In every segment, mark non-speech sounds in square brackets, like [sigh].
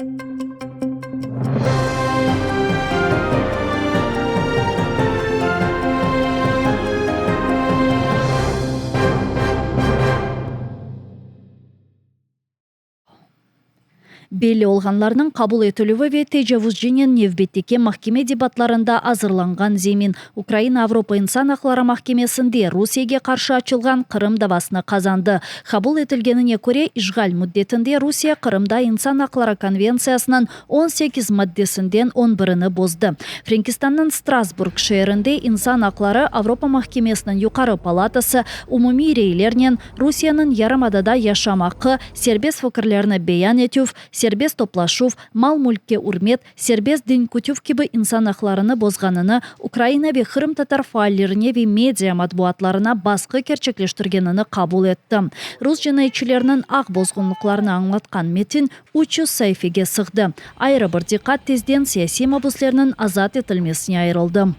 thank you белли олганларынын кабыл этилүүгө ве тежавуз женен невбеттеке махкеме дебатларында азырланган земин украина авропа инсан акылары махкемесинде русияге каршы ачылган кырым давасыны казанды кабыл этилгенине көрө ишгаль муддетинде русия кырымда инсан акылары конвенциясынын он сегиз маддесинден он бирини бозду франкистандын страсбург шаарында инсан акылары авропа махкемесинин юкары палатасы умумий ирейлеринен русиянын ярым баян этүү сербез топлашуу мал мүлкке урмет сербез дин күтүү киби инсан акыларыны бозганыны украина ве кырым татар фааллерине ве медиа матбуатларына баскы керчеклештиргенini кабыл этти рус жинайчыларынын ак бозгунлукларын аңлаткан метин үч жүз сафиге сыгды айры бир диккат тезден саясий мабуслеринин азат этилмесине айрылды.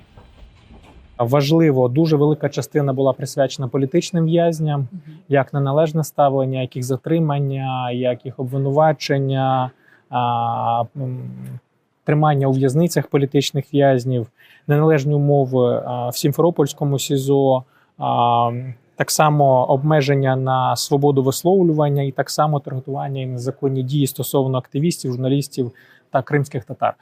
Важливо, дуже велика частина була присвячена політичним в'язням, як неналежне ставлення, як їх затримання, як їх обвинувачення, тримання у в'язницях політичних в'язнів, неналежні умови в Сімферопольському СІЗО, так само обмеження на свободу висловлювання, і так само таргетування і незаконні дії стосовно активістів, журналістів та кримських татар.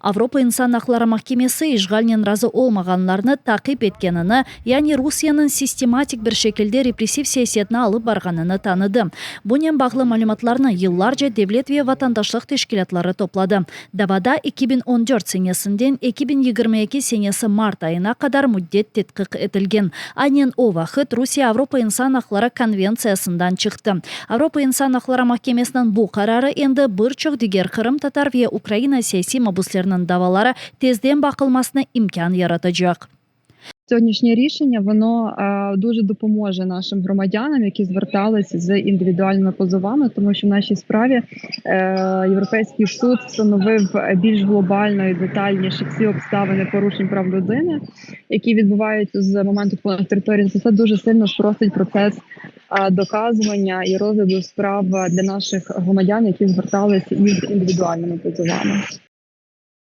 Авропа инсан акылары махкемеси ишгалнен разы олмаганларны такып эткенini, яғни Русиянын систематик бир шекилде репрессив саясетине алып барганын тааныды. Бунен баглы маалыматларны йылларча девлет ве ватандаштык тешкилатлары топлады. Давада 2014 сенесинден 2022 сенеси март айына кадар муддет теткик этилген. Анен о вакыт Русия Авропа инсан акылары конвенциясынан чыкты. Авропа инсан акылары махкемесинин бу карары энди бир чок дигер татар ве Украина саясий мабуслеринин давалары тезден бакылмасына имкан яратачак. Сьогоднішнє рішення воно е, дуже допоможе нашим громадянам, які звертались з індивідуальними позовами, тому що в нашій справі е, Європейський суд встановив більш глобально і детальніше всі обставини порушень прав людини, які відбуваються з моменту впливу території. Це дуже сильно спростить процес е, доказування і розгляду справ для наших громадян, які звертались із індивідуальними позовами.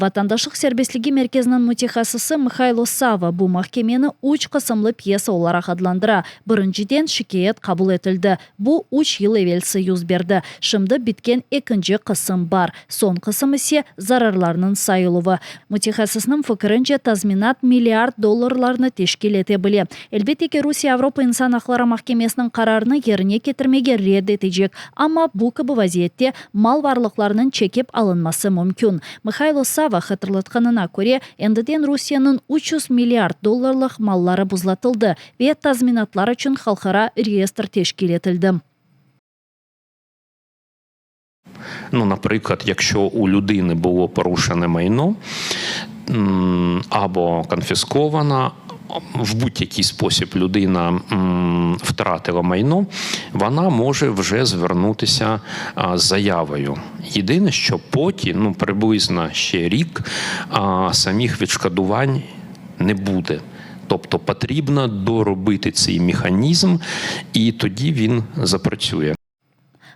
Ватандаштык сербестиги мерkezинин мутехассысы Михайло Сава бу махкемени уч кысымлы пьеса олаrak адландыра. Биринчиден шикаят кабыл этилди. Бу уч жыл эвел союз берди. Шымды биткен экинчи кысым бар. Сон кысым исе зарарларынын сайылуы. Мутехассысынын фикиринче тазминат миллиард долларларны тешкил эте биле. Элбетте ки Русия Авропа инсан акылары махкемесинин карарыны жерине кетирмеге ред этежек. Амма бу кыба вазиетте мал барлыкларынын чекип алынмасы мүмкүн. Михайло Сава хатırlaтканына көрө, эндиден Русиянын 300 миллиард долларлык маллары бузлатылды ве тазминатлар үчүн халкара реестр тешкил этилди. Ну, наприклад, якщо у людини було порушене майно м, або конфісковано, в будь-який спосіб людина втратила майно, вона може вже звернутися з заявою. Єдине, що потім, ну приблизно ще рік, самих відшкодувань не буде. Тобто потрібно доробити цей механізм, і тоді він запрацює.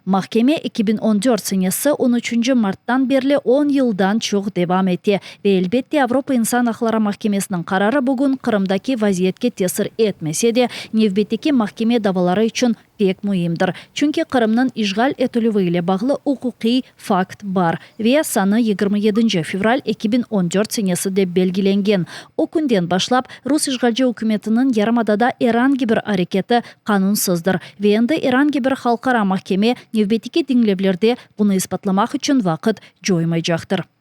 Mahkeme 2014 senesi 13 marttan beri 10 yıldan çok devam etti ve elbette Avrupa İnsan Hakları Mahkemesi'nin kararı bugün Kırım'daki vaziyetke tesir etmese de Nevbet'teki mahkeme davaları için pek mühimdir. Çünkü Kırım'ın işgal etülüvü ile bağlı hukuki fakt var ve sanı 27 fevral 2014 senesi de belgilengen. O günden başlap Rus işgalci hükümetinin yarımadada herhangi bir hareketi kanunsuzdur ve endi herhangi bir halkara mahkeme Nevbet'teki dinlevlerde bunu ispatlamak için vakit joymayacaktır.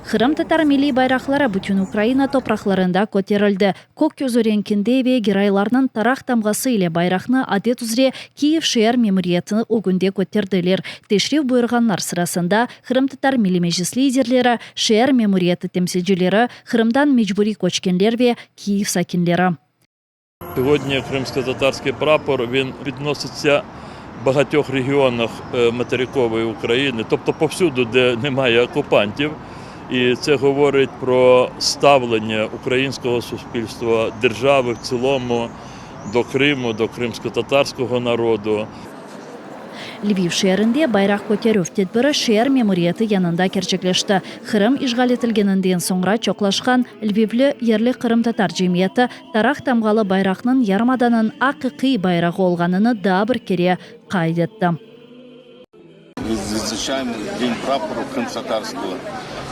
Кырым татар милли байраклары бүтүн Украина топракларында көтерилди. Көк көзү реңкинде ве геройларынын тарах тамгасы эле байракны адет узре Киев шаар мемориятыны огүнде көтердилер. Тешриф буйрганлар сырасында Кырым татар милли мejlis лидерлери, шаар меморияты темсилчилери, Кырымдан мejбури көчкенлер ве Киев сакинлери. Сьогодні кримсько-татарський прапор він відноситься багатьох регіонах материкової України, тобто повсюду, де немає окупантів. І це говорить про ставлення українського суспільства, держави в цілому до Криму, до кримсько-татарського народу. Львив шээрінде байрақ көтеру тедбірі шер мемориеті янында керчеклешті. Қырым ишғал етілгенінден соңра чоклашқан Львивлі ерлі Қырым татар жемиеті тарақ тамғалы байрақның ярмаданын ақиқи байрағы олғаныны да бір кере қайдетті. Відзначаємо День прапору кримськотарського.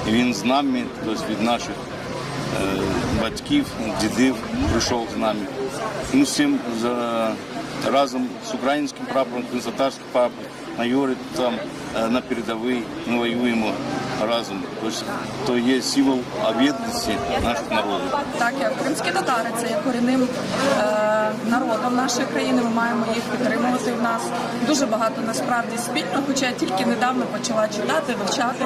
І він з нами, тобто від наших е, батьків, дідів прийшов з нами. Ми всім за, разом з українським прапором, кримськотарським прапором, Юрі там е, на передовій ми воюємо разом. Тобто, то є символ об'єднаності наших народів. Так, як кримські татари це є корінним е, народом нашої країни. Ми маємо їх підтримувати в нас. Дуже багато насправді спільно, хоча я тільки недавно почала читати, вивчати.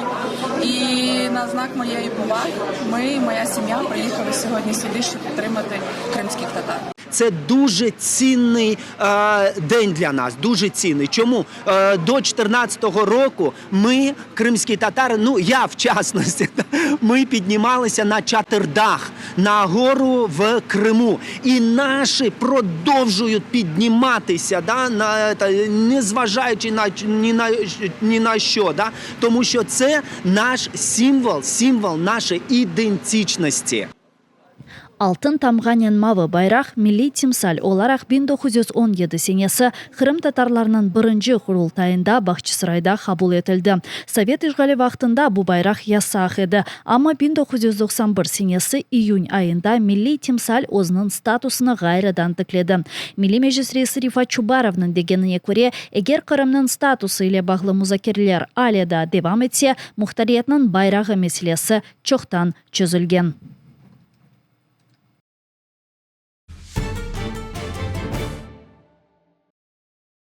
І на знак моєї поваги ми, моя сім'я, приїхали сьогодні сюди, щоб підтримати кримських татар. Це дуже цінний е, день для нас. Дуже цінний. Чому е, до 14-го року ми, кримські татари, ну я в частності, [laughs] ми піднімалися на чатирдах на гору в Криму, і наші продовжують підніматися, да, на та, не зважаючи на ні на ні на що, да, тому що це наш символ, символ нашої ідентичності. Алтын тамғанен мавы байрақ милли тимсаль оларақ 1917 сенесі Қырым татарларының бірінші құрылтайында Бақчысырайда қабыл етілді. Совет ишғали вақтында бұл байрақ ясақ еді, ама 1991 сенесі июнь айында милли тимсаль өзінің статусыны ғайрыдан тікледі. Милли рейсі Рифат Чубаровның дегеніне көре, егер Қырымның статусы ile бағлы музакерлер аледа девам етсе, мұқтариетінің байрағы мәселесі чоқтан.